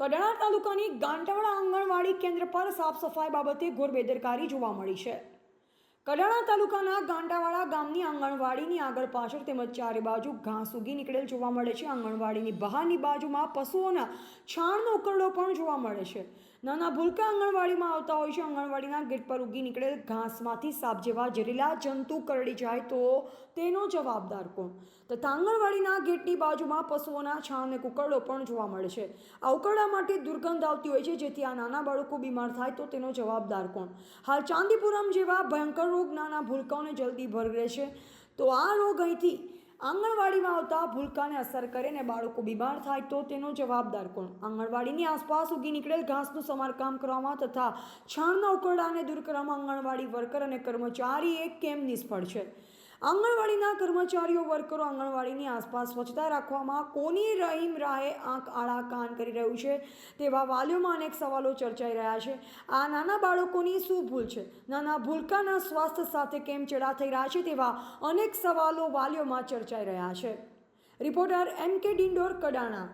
કડાણા તાલુકાની ગાંઠવાડા આંગણવાડી કેન્દ્ર પર સાફ સફાઈ બાબતે ઘોર બેદરકારી જોવા મળી છે. કડાણા તાલુકાના ગાંડાવાડા ગામની આંગણવાડીની આગળ પાછળ તેમજ ચારે બાજુ ઘાસ ઉગી નીકળેલ જોવા મળે છે. આંગણવાડીની બહારની બાજુમાં પશુઓના છાણનો ઉકરડો પણ જોવા મળે છે. નાના ભૂલકા આંગણવાડીમાં આવતા હોય છે. આંગણવાડીના ગેટ પર ઉગી નીકળેલ ઘાસમાંથી સાપ જેવા જરીલા જંતુ કરડી જાય તો તેનો જવાબદાર કોણ? તથા આંગણવાડીના ગેટની બાજુમાં પશુઓના છાણને કુકરડો પણ જોવા મળે છે. આ ઉકરડા માટે દુર્ગંધ આવતી હોય છે. જેથી આ નાના બાળકો બીમાર થાય તો તેનો જવાબદાર કોણ? હાલ ચાંદીપુરમ જેવા ભયંકર રોગ નાના ભૂલકાઓને જલ્દી ભરગડે છે તો આ રોગ અહીંથી આંગણવાડીમાં આવતા ભૂલકાને અસર કરે ને બાળકો બીમાર થાય તો તેનો જવાબદાર કોણ? આંગણવાડીની આસપાસ ઉગી નીકળેલ ઘાસનું સમારકામ કરવામાં તથા છાણના ઉકરડાને દૂર કરવામાં આંગણવાડી વર્કર અને કર્મચારી એક કેમ નિષ્ફળ છે? આંગણવાડીના કર્મચારીઓ વર્કરો આંગણવાડીની આસપાસ સ્વચ્છતા રાખવામાં કોની રહીમ રાહે આંખ આળા કાન કરી રહ્યું છે તેવા વાલીઓમાં અનેક સવાલો ચર્ચાઈ રહ્યા છે. આ નાના બાળકોની શું ભૂલ છે? નાના ભૂલકાના સ્વાસ્થ્ય સાથે કેમ ચેડા થઈ રહ્યા છે તેવા અનેક સવાલો વાલીઓમાં ચર્ચાઈ રહ્યા છે. રિપોર્ટર એમ કે ડિંડોર કડાણા.